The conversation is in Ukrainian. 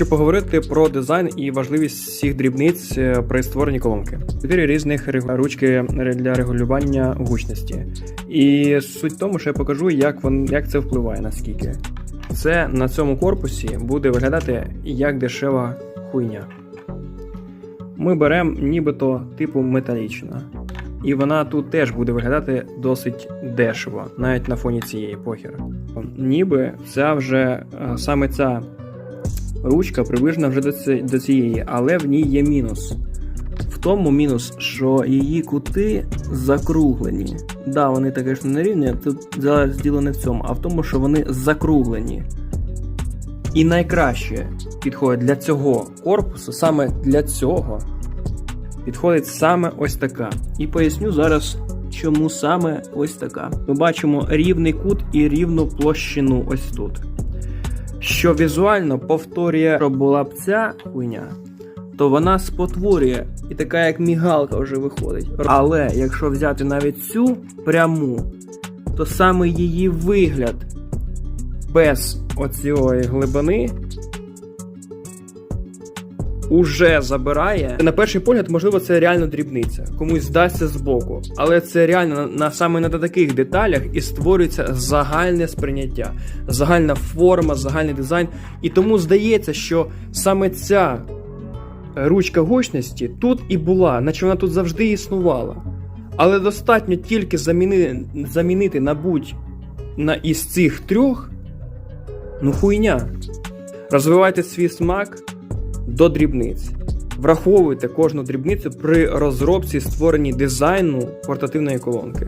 Хочу поговорити про дизайн і важливість всіх дрібниць е, при створенні колонки. Чотири різних ручки для регулювання гучності. І суть в тому, що я покажу, як вон, як це впливає наскільки. Це на цьому корпусі буде виглядати як дешева хуйня. Ми беремо нібито типу металічна. І вона тут теж буде виглядати досить дешево, навіть на фоні цієї похер. Ніби ця вже е, саме ця ручка приближена вже до ці- до цієї, але в ній є мінус. В тому мінус, що її кути закруглені. Да, вони таке ж не рівні, тут зараз діло не в цьому, а в тому, що вони закруглені. І найкраще підходить для цього корпусу, саме для цього, підходить саме ось така. І поясню зараз, чому саме ось така. Ми бачимо рівний кут і рівну площину ось тут. Що візуально повторює, що була б ця хуйня, то вона спотворює і така як мігалка вже виходить. Але якщо взяти навіть цю пряму, то саме її вигляд без оцієї глибини уже забирає. На перший погляд, можливо, це реально дрібниця, комусь здасться збоку, але це реально на, саме на таких деталях і створюється загальне сприйняття, загальна форма, загальний дизайн. І тому здається, що саме ця ручка гучності тут і була, наче вона тут завжди існувала. Але достатньо тільки замінити, замінити на будь на із цих трьох, ну хуйня. Розвивайте свій смак до дрібниць. Враховуйте кожну дрібницю при розробці створенні дизайну портативної колонки.